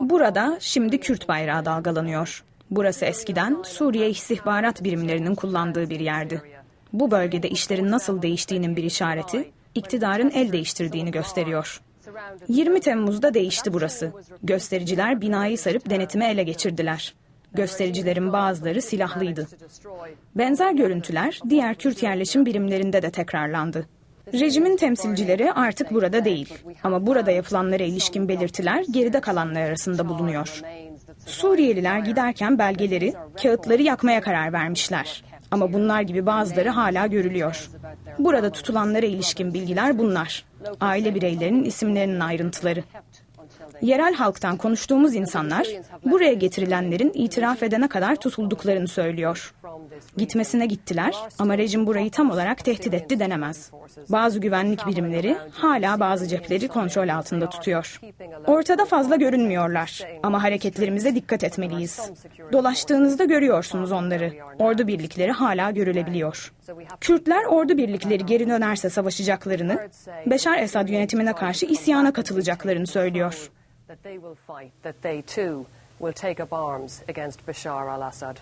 Burada şimdi Kürt bayrağı dalgalanıyor. Burası eskiden Suriye istihbarat birimlerinin kullandığı bir yerdi. Bu bölgede işlerin nasıl değiştiğinin bir işareti, iktidarın el değiştirdiğini gösteriyor. 20 Temmuz'da değişti burası. Göstericiler binayı sarıp denetimi ele geçirdiler. Göstericilerin bazıları silahlıydı. Benzer görüntüler diğer Kürt yerleşim birimlerinde de tekrarlandı. Rejimin temsilcileri artık burada değil ama burada yapılanlara ilişkin belirtiler geride kalanlar arasında bulunuyor. Suriyeliler giderken belgeleri, kağıtları yakmaya karar vermişler. Ama bunlar gibi bazıları hala görülüyor. Burada tutulanlara ilişkin bilgiler bunlar. Aile bireylerinin isimlerinin ayrıntıları. Yerel halktan konuştuğumuz insanlar buraya getirilenlerin itiraf edene kadar tutulduklarını söylüyor. Gitmesine gittiler ama rejim burayı tam olarak tehdit etti denemez. Bazı güvenlik birimleri hala bazı cepleri kontrol altında tutuyor. Ortada fazla görünmüyorlar ama hareketlerimize dikkat etmeliyiz. Dolaştığınızda görüyorsunuz onları. Ordu birlikleri hala görülebiliyor. Kürtler ordu birlikleri geri dönerse savaşacaklarını, Beşar Esad yönetimine karşı isyana katılacaklarını söylüyor. that they will fight, that they too will take up arms against Bashar al Assad.